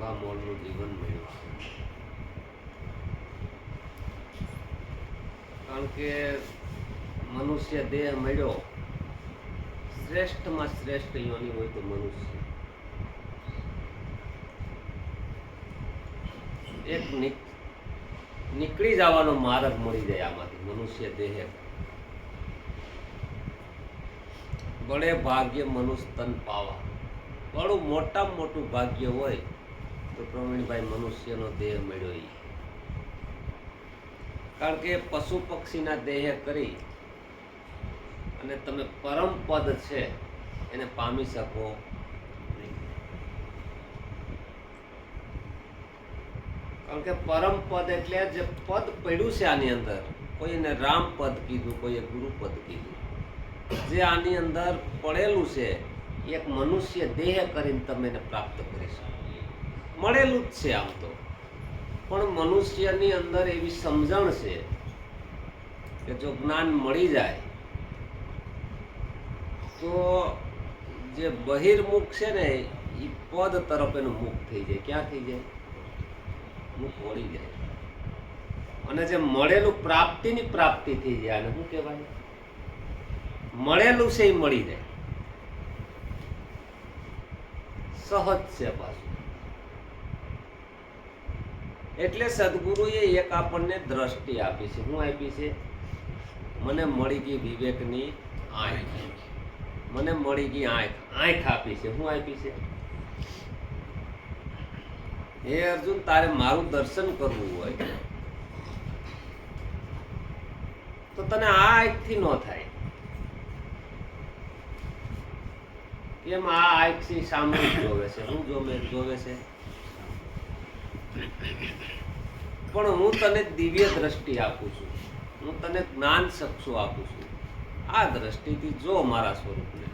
મૂંગા મોલનું જીવન મળ્યું કારણ કે મનુષ્ય દેહ મળ્યો, શ્રેષ્ઠમાં શ્રેષ્ઠ યોની હોય તો મનુષ્ય. એક નીકળી જવાનો માર્ગ મળી જાય આમાંથી, મનુષ્ય દેહ. બળે ભાગ્ય મનુષ્ય તન પાવા. બળું મોટામાં મોટું ભાગ્ય હોય તો પ્રવીણભાઈ મનુષ્યનો દેહ મળ્યો એ કારણ કે પશુ પક્ષીના દેહ કરી અને તમે પરમ પદ છે, એને પામી શકો કારણ કે પરમ પદ એટલે જે પદ પડ્યું છે આની અંદર, કોઈ એને રામ પદ કીધું કોઈએ ગુરુ પદ કીધું. જે આની અંદર પડેલું છે એક મનુષ્ય દેહ કરીને તમે એને પ્રાપ્ત કરી શકો. મળેલું જ છે આમ તો. પણ મનુષ્યની અંદર એવી સમજણ છે કે જો જ્ઞાન મળી જાય, તો જે બહિર્મુખ છે ને એ પદ તરફ એનું મુખ થઈ જાય. ક્યાં થઈ જાય? મુખ મળી જાય. અને જે મળેલું પ્રાપ્તિની પ્રાપ્તિ થઈ જાય અને શું કહેવાય? મળેલું છે એ મળી જાય. સહજ છે પાછું. એટલે સદગુરુએ એક આપણને દ્રષ્ટિ આપી છે. શું આપી છે? મને મળી ગઈ વિવેકની આંખ. મને મળી ગઈ આંખ. આંખ આપી છે. શું આપી છે? હે અર્જુન, તારે મારું દર્શન કરવું હોય તો તને આ આંખથી ન થાય. કેમ આ આંખથી સામે જોવે છે? હું જોવે જોવે છે? પણ હું તને દિવ્ય દ્રષ્ટિ આપું છું. હું તને જ્ઞાન ચક્ષુ આપું છું. આ દ્રષ્ટિથી જો મારા સ્વરૂપને.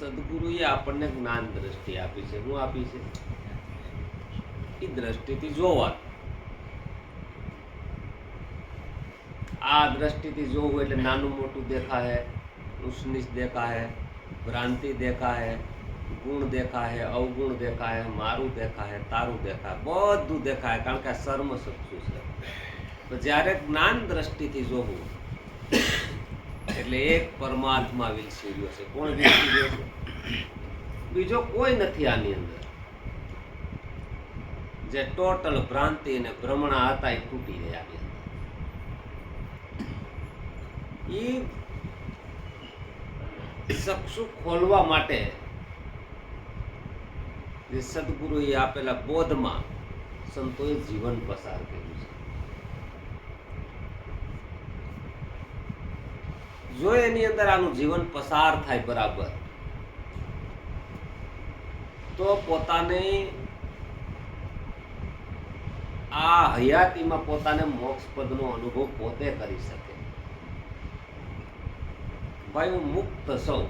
સદગુરુએ આપણને જ્ઞાન દ્રષ્ટિ આપી છે. હું આપી છે? એ દ્રષ્ટિથી જોવા આ દ્રષ્ટિથી જોવું એટલે નાનું મોટું દેખાય નીચ દેખાય, ભ્રાંતિ દેખાય ગુણ દેખાય અવગુણ દેખાય મારું દેખાય તારું દેખાય બધું દેખાય કારણ કે સર્મ સક્ષુ છે. તો જ્યારે જ્ઞાન દ્રષ્ટિથી જોવું, એટલે એક પરમાત્મા વિલસી રહ્યો છે. કોણ વિલસી રહ્યો છે? બીજો કોઈ નથી આની અંદર. જે ટોટલ ભ્રાંતિ અને ભ્રમણા હતા એ તૂટી ગયા એ ચક્ષુ ખોલવા માટે જે સદગુરુએ આપેલા બોધમાં સંતોએ જીવન પસાર કર્યું છે. જો એની અંદર આનું જીવન પસાર થાય બરાબર, તો પોતાને આ હયાતીમાં પોતાને મોક્ષ પદનો અનુભવ પોતે કરી શકે. ભાઈ હું મુક્ત સૌ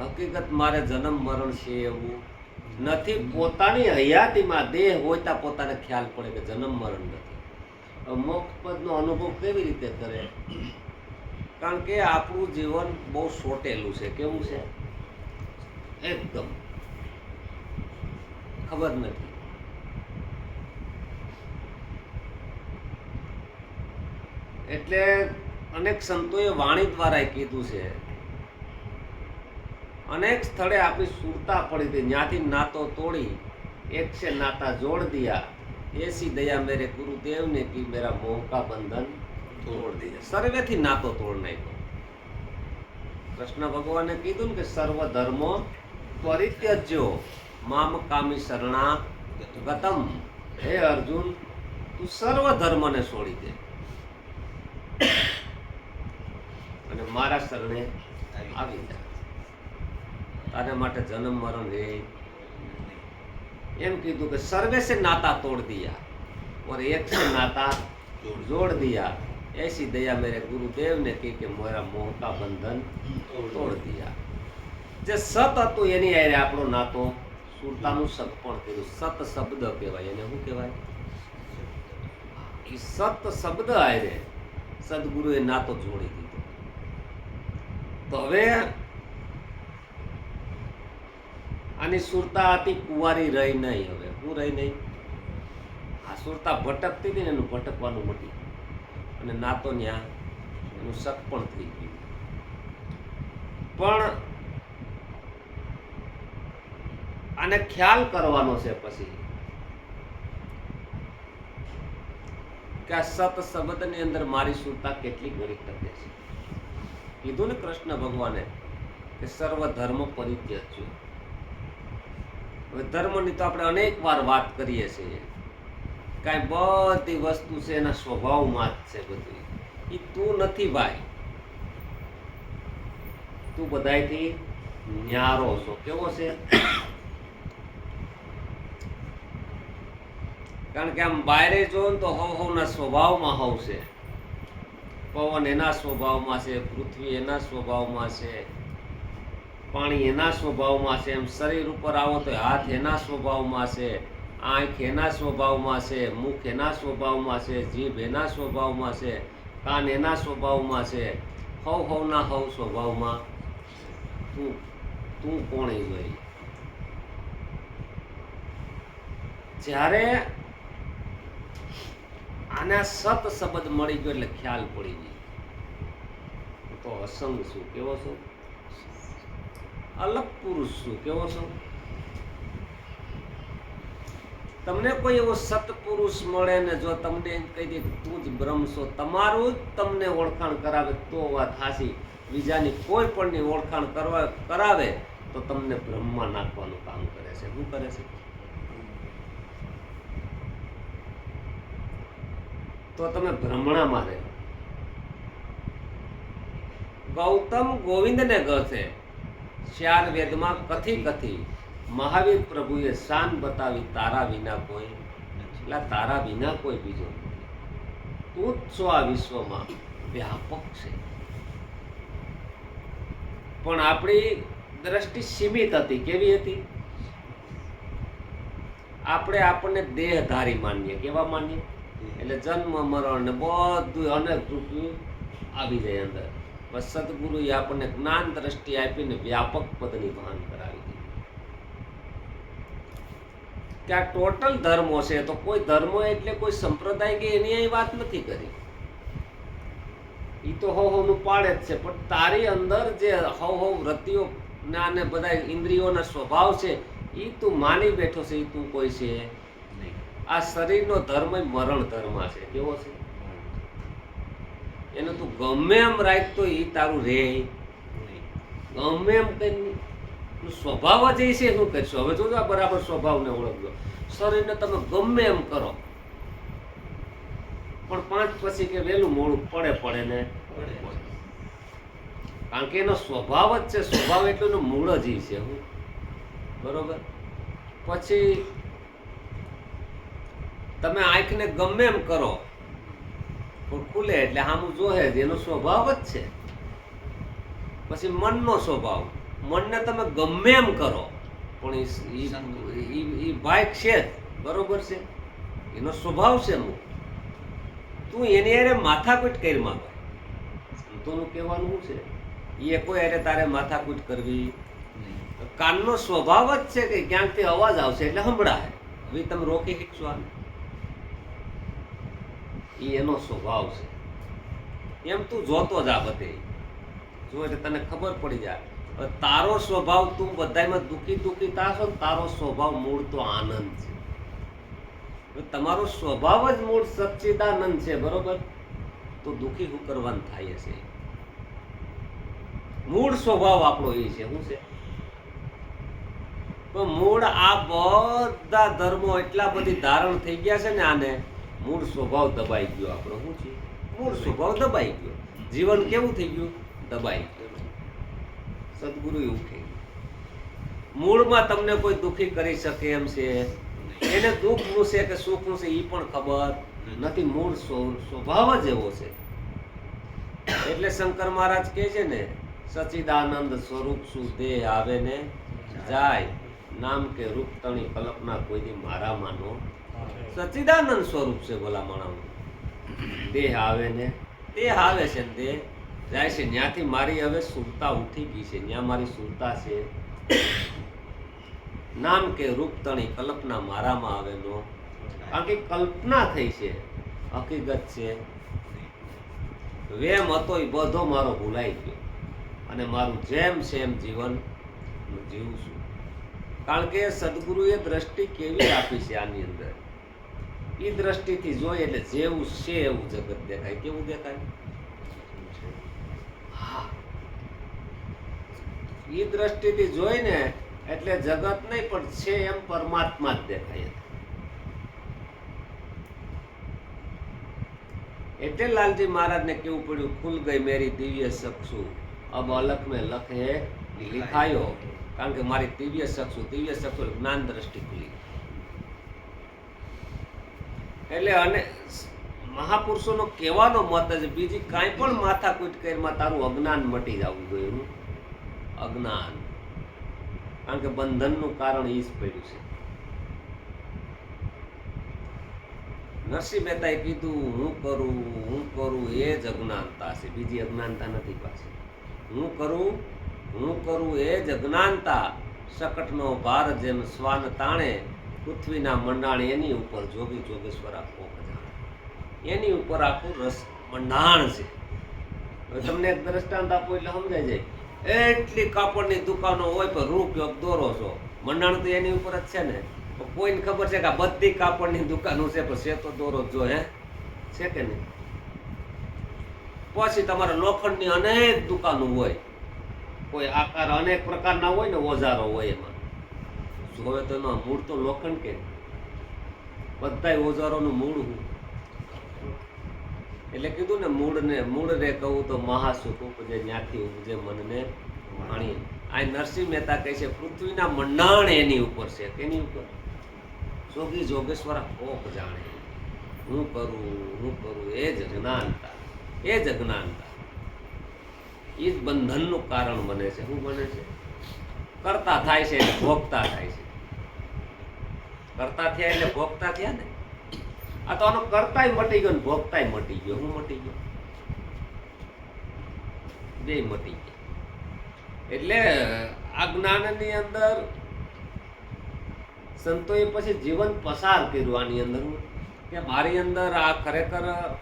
હકીકત મારે જન્મ મરણ છે એવું. નથી, પોતાની હયાતીમાં દેહ હોય તો પોતાને ખ્યાલ પડે કે જન્મ મરણ નથી. મોક્ષ પદનો અનુભવ કેવી રીતે કરે? કારણ કે આપણું જીવન બહુ સોટેલું છે. કેવું છે? એકદમ. ખબર નથી. એટલે અનેક સંતોએ વાણી દ્વારા કીધું છે અનેક સ્થળે આપણી સુરતા પડી હતી. જ્યાંથી નાતો તોડી, એક છે નાતા જોડ દિયા. એસી દયા મેરે ગુરુદેવ ને કી મેરા મોહ બંધન તોડ દિયા. સર્વેથી નાતો તોડ નાખ્યો. કૃષ્ણ ભગવાને કીધું કે સર્વ ધર્મો પરિત્યજ્યો. મામ કામી શરણા ગતમ હે અર્જુન, તું સર્વ ધર્મને છોડી દે. અને મારા શરણે આવી જા. તારે માટે જન્મ મરણ રે એમ કીધું કે સર્વે से नाता तोड़ दिया और एक से नाता जोड़ दिया ऐसी दया मेरे गुरुदेव ने की કે મારા મોહ કા બંધન તોડ દિયા જે સત હતું એની હારે આપણો નાતો સુરતાનું સત પણ કીધું સત શબ્દ કહેવાય એને શું કહેવાય એ સત શબ્દ હારે સદગુરુએ નાતો જોડી દીધો તો હવે આની સુરતા હતી, કુંવારી રહી નહીં હવે. હું રહી નહીં. આ સુરતા ભટકતી હતી ને એનું ભટકવાનું મટી. અને ના તો ન્યા એનું શક પણ થઈ ગયું. પણ આને ખ્યાલ કરવાનો છે પછી કે આ સત શબ્દની અંદર મારી સુરતા કેટલી ઘડી તકે છે. કીધું ને કૃષ્ણ ભગવાને કે સર્વ ધર્મ પરિત્યજ્ય હવે ધર્મની તો આપણે અનેક વાર વાત કરીએ છીએ. કાંઈ બધી વસ્તુ છે એના સ્વભાવમાં જ છે બધી. એ તું નથી ભાઈ. તું બધાયથી ન્યારો છો. કેવો છે? કારણ કે આમ બાયરે જો તો હવ હવના સ્વભાવમાં હવ છે. પવન એના સ્વભાવમાં છે, પૃથ્વી એના સ્વભાવમાં છે. પાણી એના સ્વભાવમાં છે, એમ શરીર ઉપર આવો તો હાથ એના સ્વભાવમાં છે, આંખ એના સ્વભાવમાં છે, મુખ એના સ્વભાવમાં છે, જીભ એના સ્વભાવમાં છે, કાન એના સ્વભાવમાં છે. હવ હવના હવ સ્વભાવમાં તું તું કોણે જોઈ જ્યારે આના સત શબ્દ મળી ગયો એટલે ખ્યાલ પડી ગયો. તો અસંગ શું કેવો છું? અલગ પુરુષ છું. કેવો છું? તમને કોઈ એવો સત્પુરુષ મળે ને જો તમને કહી દે તું જ બ્રહ્મ છો, તમારું જ તમને ઓળખાણ કરાવે, તો વાત હાસી બીજાની કોઈ પણની ઓળખાણ કરવા, કરાવે, તો તમને બ્રહ્મમાં નાખવાનું કામ કરે છે. શું કરે છે? તો તમે ભ્રમણામાં રહે. ગૌતમ ગોવિંદને ગસે ચાર વેદમાં કથી કથી મહાવીર પ્રભુએ શાન બતાવી તારા વિના કોઈ એટલે તારા વિના કોઈ બીજો તું જ છો આ વિશ્વમાં. વ્યાપક છે. પણ આપણી દ્રષ્ટિ સીમિત હતી. કેવી હતી? આપણે આપણને દેહધારી માનીએ. કેવા માનીએ? એટલે જન્મ મરણ ને બધું અનેક રૂપિયું આવી જાય અંદર. સદગુરુએ આપણને જ્ઞાન દ્રષ્ટિ આપીને વ્યાપક પદની ભાન કરાવી દીધી. કે આ ટોટલ ધર્મો છે, તો કોઈ ધર્મો એટલે કોઈ સંપ્રદાય કે એની અહીં વાત નથી કરી. એ તો હો હવનું પાડે જ છે, પણ તારી અંદર જે હવ હો વૃત્તિઓ ના ને બધા ઇન્દ્રિયોના સ્વભાવ છે એ તું માની બેઠો છે એ તું કોઈ છે નહીં. આ શરીરનો ધર્મ મરણ ધર્મ છે. કેવો છે? એને તું ગમે એમ રાખતો એ તારું રે. ગમે એમ કઈ નું સ્વભાવ જ એ છે શું કહીશું હવે જોજો આ બરાબર સ્વભાવને ઓળખજો. શરીરને તમે ગમે એમ કરો. પણ પાંચ પછી કે વહેલું મોડું પડે પડે ને? કારણ કે એનો સ્વભાવ જ છે સ્વભાવ એટલે એનો મૂળ જ છે હું. બરોબર? પછી તમે આંખને ગમે એમ કરો. પણ ખુલે એટલે આમ જોહે જ એનો સ્વભાવ જ છે. પછી મનનો સ્વભાવ. મનને તમે ગમે એમ કરો પણ ઈ બાઇક છે બરોબર છે? એનો સ્વભાવ છે અમુક તું એની હારે માથાકૂટ કરી માંગે. સંતોનું કહેવાનું શું છે? એ કોઈ હારે તારે માથાકૂટ કરવી. કાનનો સ્વભાવ જ છે કે ક્યાંકથી અવાજ આવશે એટલે સંભળાય. હવે તમે રોકી શકશો આને? એ એનો સ્વભાવ છે. એમ તું જોતો જા બધે. જો એટલે તને ખબર પડી જાય. તારો સ્વભાવ તું બધામાં દુઃખી દુઃખી તાશો તારો સ્વભાવ મૂળ તો આનંદ છે. તમારો સ્વભાવ જ મૂળ સચ્ચિદાનંદ છે, બરોબર? તો દુઃખી હું કરવાનું થાય છે મૂળ સ્વભાવ આપણો એ છે, શું છે? તો મૂળ આ બધા ધર્મો એટલા બધી ધારણ થઈ ગયા છે ને આને મૂળ સ્વભાવ દબાઈ ગયો. આપણો શું છે. મૂળ સ્વભાવ દબાઈ ગયો. જીવન કેવું થઈ ગયું? દબાઈ ગયું. સદગુરુ એવું ગયું મૂળમાં તમને કોઈ દુઃખી કરી શકે એમ છે? એને દુઃખનું છે કે સુખનું છે એ પણ ખબર નથી. મૂળ સ્વભાવ જ એવો છે. એટલે શંકર મહારાજ કહે છે ને સચિદાનંદ સ્વરૂપ શું દેહ આવે ને જાય. નામ કે રૂપ તણી કલ્પના કોઈ મારામાં મારા સચિદાનંદ સ્વરૂપ છે ભલા માણસ દેહ આવે ને? દેહ આવે છે દેહ. જાય છે. ત્યાંથી મારી હવે સુરતા ઉઠી ગઈ છે. ત્યાં મારી સુરતા છે. નામ કે રૂપ તણી કલ્પના મારામાં આવે નો. કારણ કે કલ્પના થઈ છે. હકીકત છે. વેમ હતો એ બધો મારો ભૂલાઈ ગયો. અને મારું જેમ છે એમ જીવન હું જીવું છું. કારણ કે સદગુરુએ દ્રષ્ટિ કેવી આપી છે આની અંદર? એ દ્રષ્ટિથી જોઈએ એટલે જેવું છે એવું જગત દેખાય. કેવું દેખાય? હા. એ દ્રષ્ટિથી જોઈને એટલે જગત નહીં, પણ છે એમ પરમાત્મા જ દેખાય. એટલે લાલજી મહારાજને કેવું પડ્યું? ખુલ ગઈ મેરી દિવ્ય ચક્ષુ અબ અલખ મેં લખે લિખાયો. કારણ કે મારી દિવ્ય ચક્ષુ દિવ્ય ચક્ષુ જ્ઞાન દ્રષ્ટિ ખુલી. એટલે અને મહાપુરુષોનો કહેવાનો મત છે બીજી કાંઈ પણ માથાકૂટ કરીમાં તારું અજ્ઞાન મટી જવું જોઈએ એનું. અજ્ઞાન. કારણ કે બંધનનું કારણ એ જ પડ્યું છે. નરસિંહ મહેતાએ કીધું, હું કરું હું કરું, એ જ અજ્ઞાનતા છે. બીજી અજ્ઞાનતા નથી પાસે. હું કરું હું કરું, એ જ અજ્ઞાનતા. શકટનો ભાર જેમ શ્વાન તાણે પૃથ્વીના મંડાણ એની ઉપર જોગી જોગેશ્વર આખો બધા એની ઉપર આખું રસ મંડાણ છે. તમને એક દ્રષ્ટાંત આપો એટલે સમજાય જાય. એટલી કાપડની દુકાનો હોય પણ રૂપિયો દોરો છો. મંડાણ તો એની ઉપર જ છે ને. કોઈને ખબર છે કે આ બધી કાપડની દુકાનો છે, પણ છે તો દોરો જો, હે? છે કે નહીં? પછી તમારે લોખંડની અનેક દુકાનો હોય. કોઈ આકાર અનેક પ્રકારના હોય ને, ઓજારો હોય એમાં. એમાં મૂળ તો લોખંડ કે બધા ઓજારોનું મૂળ હું? એટલે કીધું ને મૂળને મૂળને કહું તો મહાસુખ ઉપજે જ્ઞાતિ ઉપજે મનને વાણી આ નરસિંહ મહેતા કહે છે, પૃથ્વીના મંડાણ એની ઉપર છે. તેની ઉપર? જોગી જોગેશ્વર કોક જાણે. હું કરું હું કરું, એ જ જ્ઞાનતા એ જ જ્ઞાનતા એ જ બંધનનું કારણ બને છે. શું બને છે? કરતા થાય છે એટલે ભોગતા થાય છે. કરતા થયા એટલે ભોગતા થયા ને? આ તો આનો કરતાય મટી ગયો ને ભોગતાય મટી ગયો. હું મટી ગયો? બે મટી ગયા. એટલે આ જ્ઞાનની અંદર સંતોએ પછી જીવન પસાર કર્યું આની અંદર કે મારી અંદર આ ખરેખર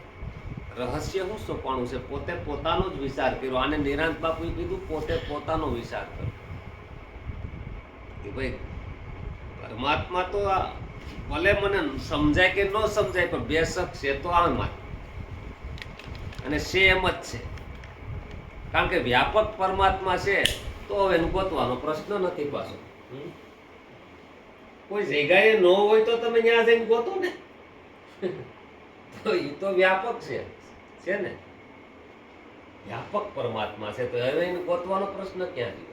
રહસ્ય શું સોંપાણું છે? પોતે પોતાનો જ વિચાર કર્યો. આને નિરાંત બાપુએ કીધું, પોતે પોતાનો વિચાર કરો કે ભાઈ, પરમાત્મા તો ભલે મને સમજાય કે ન સમજાય, પણ બેશક છે તો આમાં અને છે એમ જ છે. કારણ કે વ્યાપક પરમાત્મા છે તો હવે એનું ગોતવાનો પ્રશ્ન નથી પાછો? કોઈ જગ્યાએ ન હોય તો તમે ત્યાં જઈને ગોતો ને. તો એ તો વ્યાપક છે. છે ને? વ્યાપક પરમાત્મા છે તો હવે એને ગોતવાનો પ્રશ્ન ક્યાં રહ્યો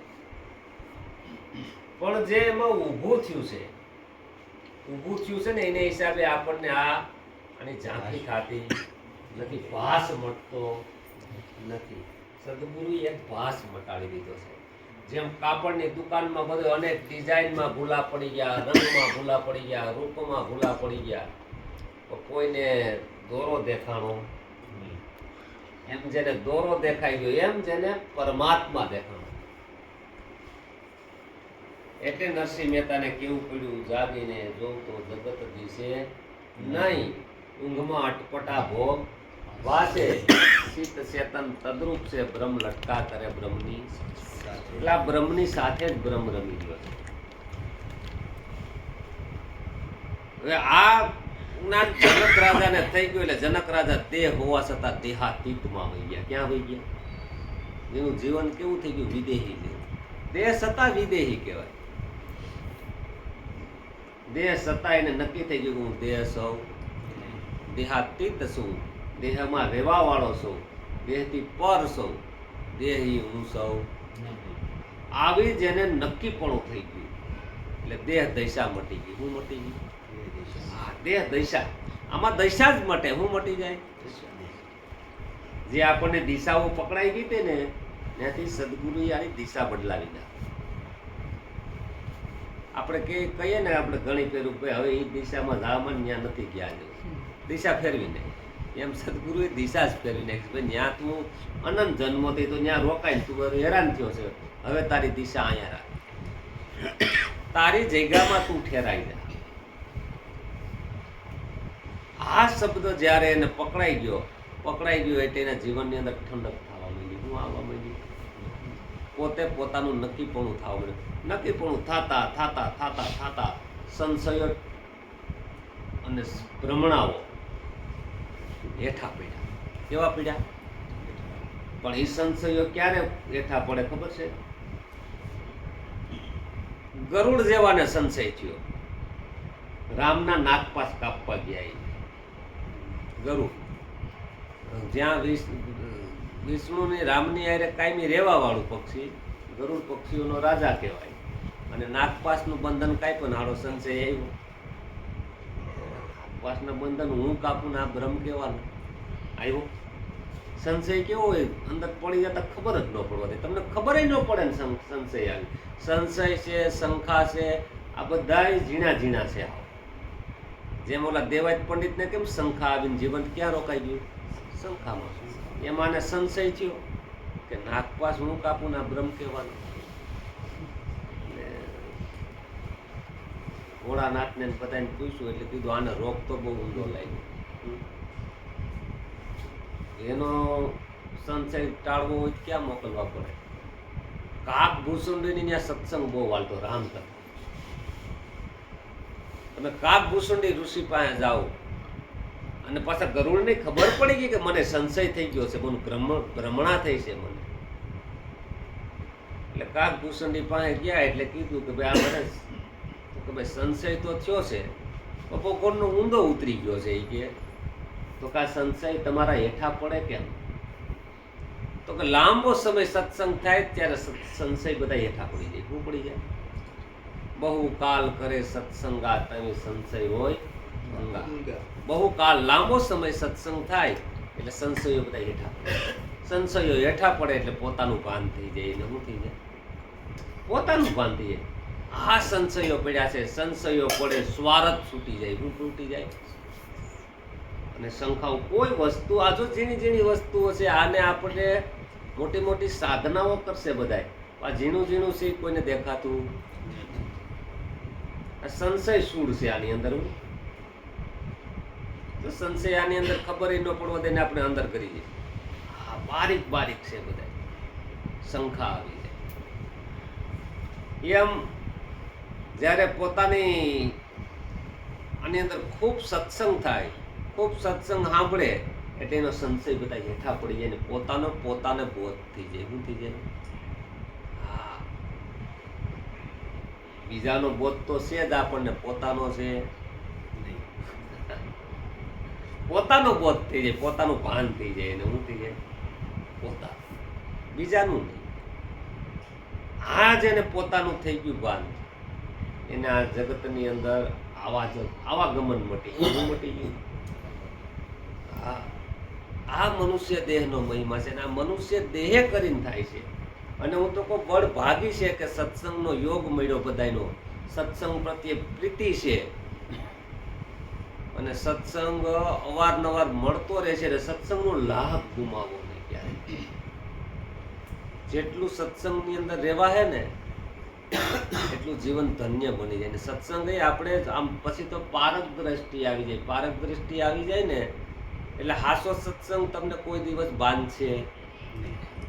પણ જે એમાં ઊભું થયું છે ઊભું થયું છે ને એને હિસાબે આપણને આ આની ઝાંખી ખાતી નથી ભાસ મટતો નથી. સદગુરુએ ભાસ મટાડી દીધો છે. જેમ કાપડની દુકાનમાં બધે અનેક ડિઝાઇનમાં ભૂલા પડી ગયા રંગમાં ભૂલા પડી ગયા રૂપમાં ભૂલા પડી ગયા. તો કોઈને દોરો દેખાણો? એમ જેને દોરો દેખાઈ ગયો એમ જેને પરમાત્મા દેખાણો. એટલે નરસિંહ મહેતાને કેવું પડ્યું? જાગીને જોઉં તો જગત દિશે નહીં. ઊંઘમાં અટપટા ભોગ. વાસે ચિત્ત ચેતન તદ્રુપ છે, બ્રહ્મ લટકા કરે બ્રહ્મની એટલે આ બ્રહ્મની સાથે જ બ્રહ્મ રમી ગયો છે. હવે આ જ્ઞાન જનક રાજાને થઈ ગયું એટલે જનક રાજા દેહ હોવા છતાં દેહાતીતમાં હોઈ ગયા. ક્યાં હોઈ ગયા? જેનું જીવન કેવું થઈ ગયું? વિદેહી જેવું દેહ છતાં વિદેહી કહેવાય. દેહ સત્તા એને નક્કી થઈ ગયું હું દેહ સૌ. દેહાતીત છું. દેહમાં રહેવા વાળો છું. દેહથી પર સૌ દેહી હું સૌ. આવી જેને નક્કીપણું થઈ ગયું. એટલે દેહ દૈશા મટી ગઈ. હું મટી ગઈ? હા, દેહ દૈશા. આમાં દૈશા જ મટે. હું મટી જાય? જે આપણને દિશાઓ પકડાઈ ગઈ હતી ને, ત્યાંથી સદગુરુએ આની દિશા બદલાવી નાખી. આપણે કે કહીએ ને આપણે ઘણી ફેરું કે હવે એ દિશામાં ધામન ત્યાં નથી ગયા જવું દિશા ફેરવી નાખી. એમ સદગુરુએ દિશા જ ફેરવી નાખી. ભાઈ ત્યાં તું અનંત જન્મથી તો ત્યાં રોકાય તું હેરાન થયો છે. હવે તારી દિશા અહીંયા રાખ. તારી જગ્યામાં તું ઠેરાઈ જા. આ શબ્દ જ્યારે એને પકડાઈ ગયો પકડાઈ ગયો એટલે એના જીવનની અંદર ઠંડક થવા માંડી. હું આવવા માંડી. પોતે પોતાનું નક્કીપણું થવા માંડ્યું નક્કીપણું થતા થતા થતા થતા સંશયો અને ભ્રમણાઓ હેઠા પડ્યા. કેવા પડ્યા? પણ એ સંશયો ક્યારે હેઠા પડે ખબર છે? ગરુડ જેવાને સંશય થયો. રામના નાગપાસ કાપવા ગયા એ. ગરુડ. જ્યાં વિષ્ણુની રામની હારે કાયમી રહેવા વાળું પક્ષી, ગરુડ પક્ષીઓનો રાજા કહેવાય. અને નાગપાસનું બંધન કાંઈ પણ આડો સંશય આવ્યો. નાગપાસના બંધન હું કાપું ને આ બ્રહ્મ કહેવાનું. આવ્યો. સંશય કેવો હોય? અંદર પડી જતા ખબર જ ન પડવા તમને ખબર ન પડે ને સંશય આવી. સંશય છે, શંખા છે, આ બધા ઝીણા ઝીણા છે. જેમ ઓલા દેવાય પંડિતને કેમ શંખા આવીને જીવન ક્યાં રોકાઈ ગયું? શંખામાં. એમાં આને સંશય થયો કે નાગપાસ હું કાપું ના બ્રહ્મ કહેવાનું. ભોળાનાથને બધાને પૂછ્યું એટલે કીધું આને રોગ તો બહુ ઊંડો લાગ્યો. એનો સંશય ટાળવો હોય ક્યાં મોકલવા પડે? કાક ભૂસુંડીની ત્યાં સત્સંગ બહુ વાલતો, રામ તમે કાક ભૂસુંડી ઋષિ પાસે જાઓ અને પાછા ગરુડને ખબર પડી ગઈ કે મને સંશય થઈ ગયો છે, મને ભ્રમ, ભ્રમણા થઈ છે મને. એટલે કાકની પાસે ગયા એટલે કીધું કે ભાઈ આ મને કે ભાઈ સંશય તો થયો છે બપોરનો ઊંડો ઉતરી ગયો છે એ કે, તો કા સંશય તમારા હેઠા પડે કેમ? તો કે લાંબો સમય સત્સંગ થાય ત્યારે સંશય બધા હેઠા પડી જાય શું પડી જાય. બહુ કાલ કરે સત્સંગા તમે સંશય હોય બહુ કાલ લાંબો સમય સત્સંગ થાય એટલે સંશયો બધા હેઠા સંશયો હેઠા પડે એટલે પોતાનું ભાન થઈ જાય એટલે શું થઈ જાય? પોતાનું ભાન થઈ જાય. આ સંશયો પડ્યા છે સંશયો પડે સ્વાર્થ છૂટી જાય શું છૂટી જાય. અને શંખાઓ કોઈ વસ્તુ આ જો ઝીણી ઝીણી વસ્તુઓ છે આને આપણે મોટી મોટી સાધનાઓ કરશે બધાય. આ ઝીણું ઝીણું છે કોઈને દેખાતું આ સંશય સૂળ છે આની અંદર તો સંશય અંદર ખબર ન પડવા દે આપણે અંદર કરીએ બારીક બારીક છે બધા શંખા આવી જાય. એમ જ્યારે પોતાની આની અંદર ખૂબ સત્સંગ થાય, ખૂબ સત્સંગ સાંભળે, એટલે એનો સંશય બધા હેઠા પડી જાય ને પોતાનો પોતાને બોધ થઈ જાય. શું થઈ જાય? બીજાનો બોધ તો છે જ આપણને, પોતાનો છે. પોતાનો બોધ થઈ જાય, પોતાનું ભાન થઈ જાય એને શું થઈ જાય પોતા. બીજાનું નહીં. આ જેને પોતાનું થઈ ગયું ભાન. એને આ જગતની અંદર આવા જ આવાગમન મટી ગયું મટી ગયું. આ મનુષ્ય દેહનો મહિમા છે અને આ મનુષ્ય દેહે કરીને થાય છે. અને હું તો કહું બળ ભાગી છે કે સત્સંગનો યોગ મળ્યો બધાનો સત્સંગ પ્રત્યે પ્રીતિ છે. અને સત્સંગ અવારનવાર મળતો રહે છે એટલે સત્સંગનો લાભ ગુમાવો નહીં ક્યારે જેટલું સત્સંગની અંદર રહેવા હે ને, એટલું જીવન ધન્ય બની જાય. ને સત્સંગ એ આપણે આમ પછી તો પારક દ્રષ્ટિ આવી જાય. પારક દ્રષ્ટિ આવી જાય ને, એટલે હાસો સત્સંગ તમને કોઈ દિવસ બાંધશે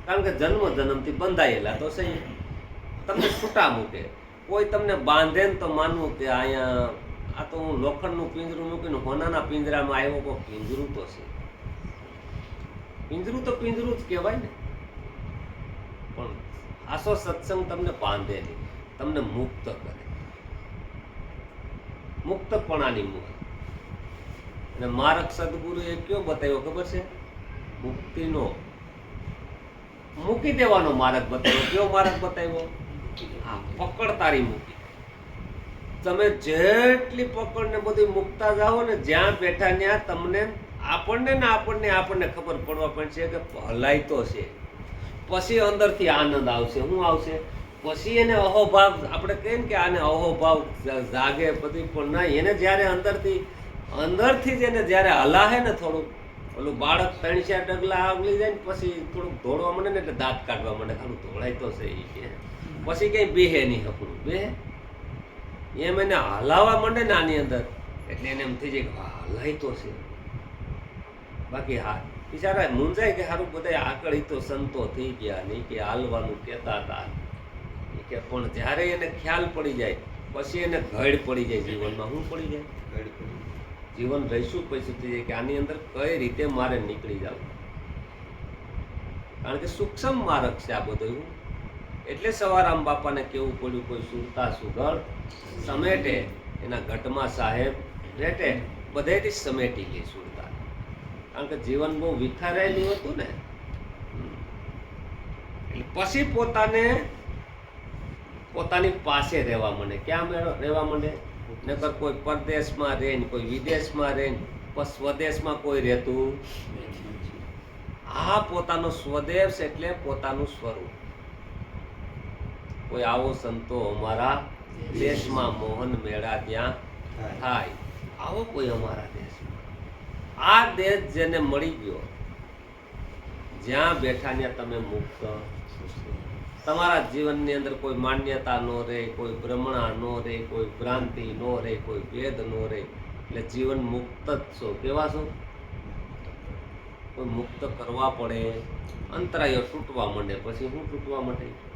કારણ કે જન્મ જન્મથી બંધાયેલા તો સહી તમને છૂટા મૂકે. કોઈ તમને બાંધે ને તો માનવું કે અહીંયા આ તો હું લોખંડનું પિંજરું મૂકીને હોનાના પિંજરામાં આવ્યો કોઈ પિંજરું તો છે. પિંજરું તો પિંજરું જ કહેવાય ને. પણ આસો સત્સંગ તમને બાંધે નહીં. તમને મુક્ત કરે. મુક્તપણાની મુક્ત અને મારક સદગુરુએ કયો બતાવ્યો ખબર છે? મુક્તિનો. મૂકી દેવાનો માર્ગ બતાવ્યો. કયો માર્ગ બતાવ્યો? આ પકડ તારી મૂકી. તમે જેટલી પકડને બધી મૂકતા જાઓ ને જ્યાં બેઠા ત્યાં તમને આપણને ને આપણને આપણને ખબર પડવા પડશે કે ભલાઈ તો છે. પછી અંદરથી આનંદ આવશે. શું આવશે? પછી એને અહોભાવ, આપણે કહીએ ને કે આને અહોભાવ જાગે બધી, પણ નહીં એને જ્યારે અંદરથી અંદરથી જ એને જ્યારે હલાહે ને થોડુંક, ઓલું બાળક ત્રણ ચાર ડગલા આવલી જાય ને પછી થોડુંક ધોળવા મને ને એટલે દાંત કાઢવા મને ખાલી ધોળાય તો છે એ કે. પછી કંઈ બેહે નહીં હકડું. બેહે? એમ એને હલાવવા માંડે ને આની અંદર. એટલે એને એમ થઈ જાય કે હલાય તો છે. બાકી હા બિચારા મુંજાય કે સારું બધા આગળ તો સંતો થઈ ગયા નહીં કે હાલવાનું કહેતા હતા. કે પણ જ્યારે એને ખ્યાલ પડી જાય પછી એને ઘડ પડી જાય જીવનમાં. શું પડી જાય? ઘડ પડી જીવન રહીશું પછી થઈ જાય કે આની અંદર કઈ રીતે મારે નીકળી જવું? કારણ કે સૂક્ષ્મ માર્ગ છે આ બધું. એટલે સવારામ બાપાને કેવું પડ્યું કોઈ સુરતા સુગળ સમેટે, એના ઘટમાં સાહેબ રેટે બધેથી સમેટી લે સુરતા કારણ કે જીવન બહુ વિખારાયેલું હતું ને. પછી પોતાને, પોતાની પાસે રહેવા મને ક્યાં રહેવા મને નકર કોઈ પરદેશમાં રહે ને કોઈ વિદેશમાં રહે પણ સ્વદેશમાં કોઈ રહેતું આ પોતાનો સ્વદેશ એટલે પોતાનું સ્વરૂપ. કોઈ આવો સંતો અમારા દેશમાં મોહન મેળા ત્યાં થાય. આવો કોઈ અમારા દેશમાં. આ દેશ જેને મળી ગયો જ્યાં બેઠા ત્યાં તમે મુક્ત તમારા જીવનની અંદર કોઈ માન્યતા નો રહે કોઈ ભ્રમણા નો રહે કોઈ ભ્રાંતિ નો રહે કોઈ ભેદ નો રહે. એટલે જીવન મુક્ત જ છો. કેવા છો? કોઈ મુક્ત કરવા પડે. અંતરાયો તૂટવા માંડે. પછી શું તૂટવા માંડે?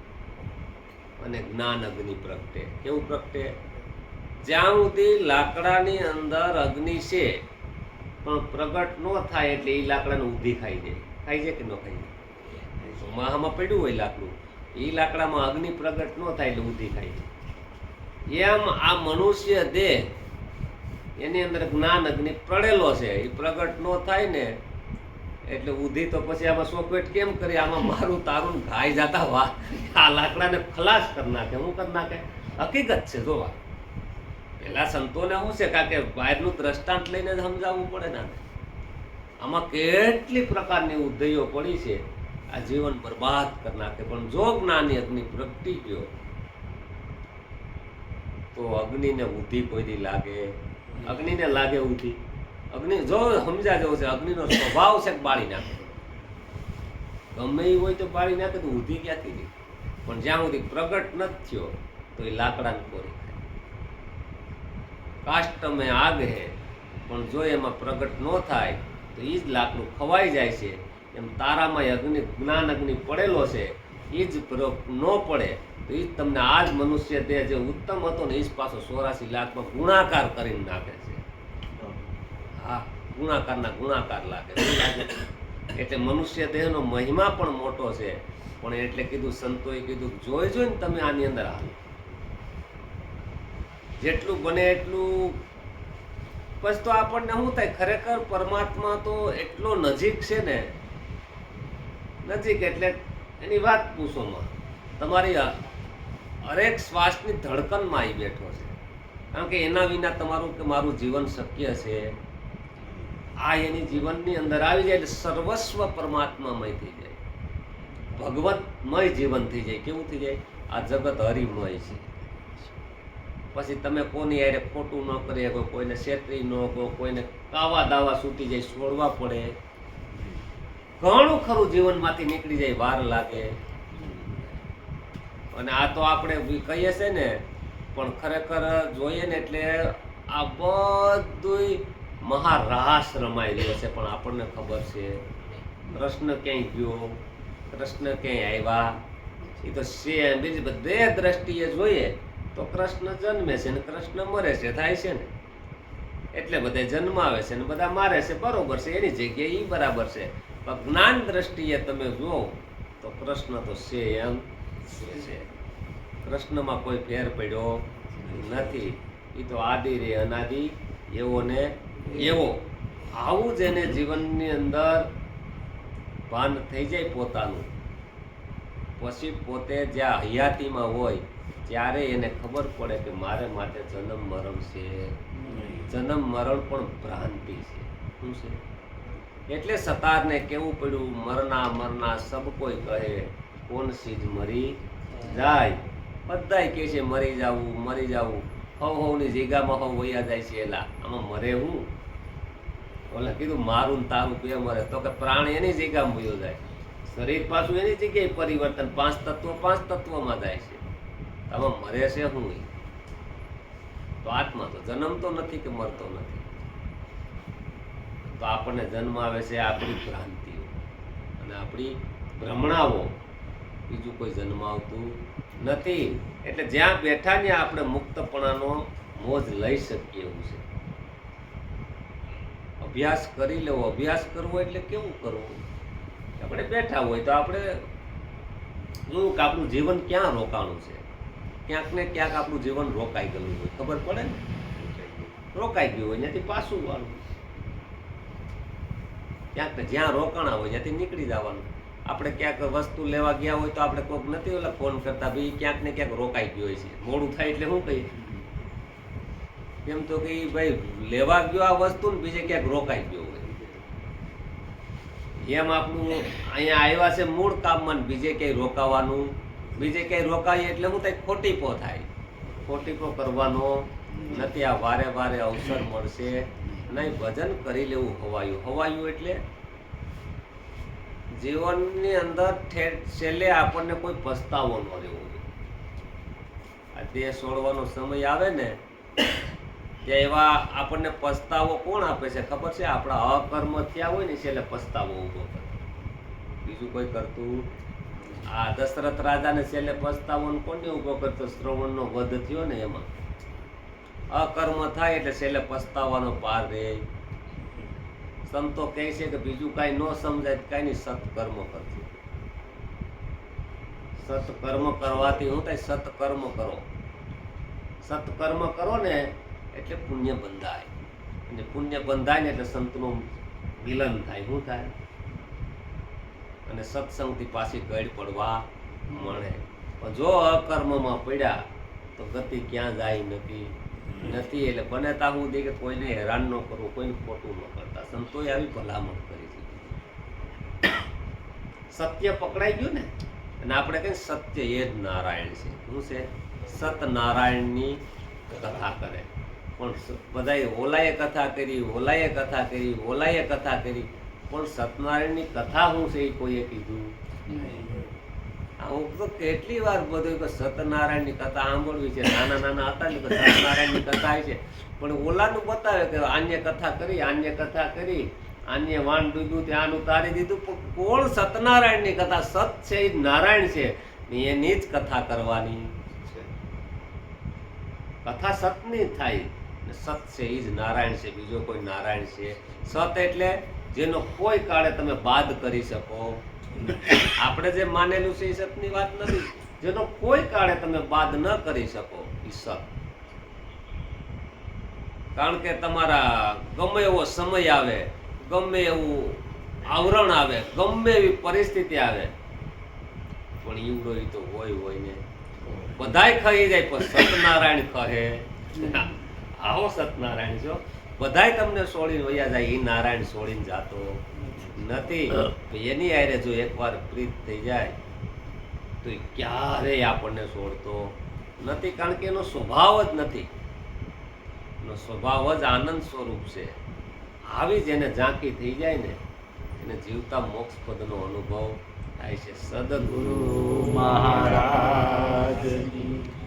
અને જ્ઞાન અગ્નિ પ્રગટે. કેવું પ્રગટે? જ્યાં સુધી લાકડાની અંદર અગ્નિ છે, પણ પ્રગટ ન થાય એટલે એ લાકડાને ઊભી ખાઈ જાય ખાઈ જાય કે ન ખાઈ જાય માહામાં પડ્યું હોય લાકડું. એ લાકડામાં અગ્નિ પ્રગટ ન થાય એટલે ઊભી ખાઈ જાય એમ આ મનુષ્ય દેહ, એની અંદર જ્ઞાન અગ્નિ પડેલો છે. એ પ્રગટ ન થાય ને એટલે ઉધી તો પછી આમાં સોકેટ કેમ કરી? આમાં મારું તારું ઘાઈ જતા વા આ લાકડાને ખલાસ કરી નાખે. હું કરી નાખે? હકીકત છે, જોવા. પેલા સંતોને શું છે કારણ કે બહારનું દ્રષ્ટાંત લઈને સમજાવવું પડે ને આમાં કેટલી પ્રકારની ઉધઈઓ પડી છે. આ જીવન બરબાદ કરી નાખે. પણ જો જ્ઞાની અગ્નિ પ્રગટી ગયો, તો અગ્નિને ઉધી કોઈ લાગે? અગ્નિને લાગે ઉધી અગ્નિ, જો સમજા જવું છે અગ્નિનો સ્વભાવ છે બાળી નાખે? ગમે એ હોય તો બાળી નાખે, તો ઉધી ક્યાંથી ગઈ પણ જ્યાં સુધી પ્રગટ નથી થયો, તો એ લાકડાને કોરી કાષ્ટ કાષ્ટમે આગ હે પણ જો એમાં પ્રગટ ન થાય, તો એ જ લાકડું ખવાઈ જાય છે. એમ તારામાં અગ્નિ, જ્ઞાન અગ્નિ પડેલો છે એ જ ન પડે, તો એ જ તમને આ જ મનુષ્ય દેહ જે ઉત્તમ હતો ને એ જ પાછો ચોરાસી લાખમાં ગુણાકાર કરીને નાખે છે. ગુણાકારના ગુણાકાર લાગે. એટલે મનુષ્ય દેહનો મહિમા પણ મોટો છે. પણ એટલે કીધું સંતોએ કીધું, જોઈ જોઈને તમે આની અંદર હાલો જેટલું બને એટલું પછી તો આપણને શું થાય, ખરેખર પરમાત્મા તો એટલો નજીક છે ને, નજીક એટલે એની વાત પૂછોમાં તમારી હરેક શ્વાસની ધડકનમાં આવી બેઠો છે. કારણ કે એના વિના તમારું કે મારું જીવન શક્ય છે. આ એની જીવનની અંદર આવી જાય એટલે સર્વસ્વ પરમાત્મામય થઈ જાય. ભગવતમય જીવન થઈ જાય. કેવું થઈ જાય? આ જગત હરિમય છે. પછી તમે કોની યારે ખોટું ન કરી શકો, કોઈને છેતરી ન કહો, કોઈને કાવા દાવા છૂટી જાય છોડવા પડે. ઘણું ખરું જીવનમાંથી નીકળી જાય, વાર લાગે. અને આ તો આપણે કહીએ છે ને, પણ ખરેખર જોઈએ ને એટલે આ બધુંય મહારાસ રમાઈ રહ્યો છે, પણ આપણને ખબર છે કૃષ્ણ ક્યાંય ગયો કૃષ્ણ ક્યાંય આવ્યા? એ તો છે બીજી બધે દ્રષ્ટિએ જોઈએ તો કૃષ્ણ જન્મે છે ને કૃષ્ણ મરે છે, થાય છે ને? એટલે બધે જન્માવે છે ને બધા મારે છે, બરોબર છે, એની જગ્યાએ એ બરાબર છે. પણ જ્ઞાન દ્રષ્ટિએ તમે જુઓ તો કૃષ્ણ તો છે એમ છે. કૃષ્ણમાં કોઈ ફેર પડ્યો નથી. એ તો આદિ રે અનાદિ, એવો ને એવો આવું જ એને જીવનની અંદર ભાન થઈ જાય પોતાનું. પછી પોતે જ્યાં હયાતીમાં હોય, ત્યારે એને ખબર પડે કે મારે માટે જન્મ મરણ છે. જન્મ મરણ પણ ભ્રાંતિ છે. શું છે? એટલે સતારને કેવું પડ્યું? મરના મરના સબ કોઈ કહે, કોણ સીજ મરી જાય? બધાય કહે છે, મરી જાવું મરી જાવું હવ હવની જીગામાં હવ વૈયા જાય છે એલા. આમાં મરે હું? ઓલે કીધું, મારું તારું કે મરે તો કે પ્રાણ એની જગ્યામાં વયો જાય. શરીર પાછું એની જગ્યાએ પરિવર્તન, પાંચ તત્વો પાંચ તત્વમાં જાય છે. આમાં મરે છે હું તો આત્મા તો જન્મતો નથી કે મરતો નથી? તો આપણને જન્મ આવે છે આપણી ભ્રાંતિઓ. અને આપણી ભ્રમણાઓ. બીજું કોઈ જન્માવતું નથી. એટલે જ્યાં બેઠા ત્યાં આપણે મુક્તપણાનો મોજ લઈ શકીએ એવું છે. અભ્યાસ કરી લેવો. અભ્યાસ કરવો એટલે કેવું કરવું? આપણે બેઠા હોય તો આપણે જોયું કે આપણું જીવન ક્યાં રોકાણું છે? ક્યાંક ને ક્યાંક આપણું જીવન રોકાઈ ગયું હોય. ખબર પડે ને? રોકાઈ ગયું હોય. ત્યાંથી પાછું વાળું ક્યાંક જ્યાં રોકાણા હોય ત્યાંથી નીકળી જવાનું. આપણે ક્યાંક વસ્તુ લેવા ગયા હોય તો આપણે કોઈક નથી ઓલા ફોન કરતા ભાઈ ક્યાંક ને ક્યાંક રોકાઈ ગયો છે. મોડું થાય એટલે શું કહીએ કેમ તો કે ભાઈ લેવા ગયો આ વસ્તુ ને બીજે ક્યાંક રોકાઈ ગયો એમ આપણું અહીંયા આવ્યા છે મૂળ કામમાં બીજે ક્યાંય રોકાવાનું. બીજે ક્યાંય રોકાઈએ એટલે હું ત્યાં ખોટીપો થાય. ખોટીપો કરવાનો નથી, આ વારે વારે અવસર મળશે. નહીં, ભજન કરી લેવું, હવાયું. હવાયું એટલે જીવનની અંદર છેલ્લે આપણને કોઈ પસ્તાવો ન રહેવો આ દેહ છોડવાનો સમય આવે ને ત્યાં એવા આપણને પસ્તાવો કોણ આપે છે? ખબર છે? આપણા અકર્મ થયા હોય ને, છેલ્લે પસ્તાવો ઊભો કરે. બીજું કોઈ કરતું? આ દશરથ રાજાને છેલ્લે પસ્તાવો કોને ઊભો કરતો? શ્રવણનો વધ થયો ને એમાં. અકર્મ થાય એટલે છેલ્લે પસ્તાવાનો પાર રહે. સંતો કહે છે કે બીજું કાંઈ ન સમજાય કઈ નહીં સત્કર્મ કરજો. સત્કર્મ કરવાથી શું થાય? સત્કર્મ કરો. સત્કર્મ કરો ને એટલે પુણ્ય બંધાય. અને પુણ્ય બંધાય ને એટલે સંતનું મિલન થાય. શું થાય? અને સત્સંગથી પાછી ગળ પડવા મળે. પણ જો અકર્મમાં પડ્યા તો ગતિ ક્યાં જાય નથી નથી એટલે બને હું સુધી કે કોઈને હેરાન ન કરવું, કોઈને ખોટું ન કરતા. સંતોએ આવી ભલામણ કરી છે સત્ય પકડાઈ ગયું ને, અને આપણે કહીએ સત્ય એ જ નારાયણ છે. શું છે? સતનારાયણની કથા કરે. પણ બધાએ ઓલાએ કથા કરી, ઓલાએ કથા કરી, ઓલાએ કથા કરી. પણ સત્યનારાયણની કથા શું છે એ કોઈએ કીધું? આ હું તો કેટલી વાર બધું કે સત્યનારાયણની કથા સાંભળવી છે, નાના નાના હતા ને સત્યનારાયણની કથા છે. પણ ઓલાનું બતાવે કે આન્ય કથા કરી, આન્ય કથા કરી, આન્ય વાણ દૂધું ત્યાં ઉતારી દીધું. પણ કોણ સત્યનારાયણની કથા? સત છે એ નારાયણ છે. એની જ કથા કરવાની છે. કથા સતની થાય. સત છે એ જ નારાયણ છે. બીજો કોઈ નારાયણ છે. સત એટલે જેનો કોઈ કાળે તમે બાદ કરી શકો. આપણે જે માનેલું છે એ સતની વાત નથી. જેનો કોઈ કાળે તમે બાદ ન કરી શકો એ સત. કારણ કે તમારા ગમે એવો સમય આવે, ગમે એવું આવરણ આવે, ગમે એવી પરિસ્થિતિ આવે, પણ ઈવડો તો હોય હોય ને. બધાય ખાઈ જાય, પણ સત્યનારાયણ કહે આવો સત્યનારાયણ છો બધાય તમને સોળીને વયા જાય એ નારાયણ સોળીને જાતો. નથી. એની આરે જો એકવાર પ્રીત થઈ જાય તો એ ક્યારેય આપણને છોડતો નથી કારણ કે એનો સ્વભાવ જ નથી. એનો સ્વભાવ જ આનંદ સ્વરૂપ છે. આવી જેને ઝાંકી થઈ જાય ને એને જીવતા મોક્ષ પદનો અનુભવ થાય છે. સદગુરુ મહારાજની.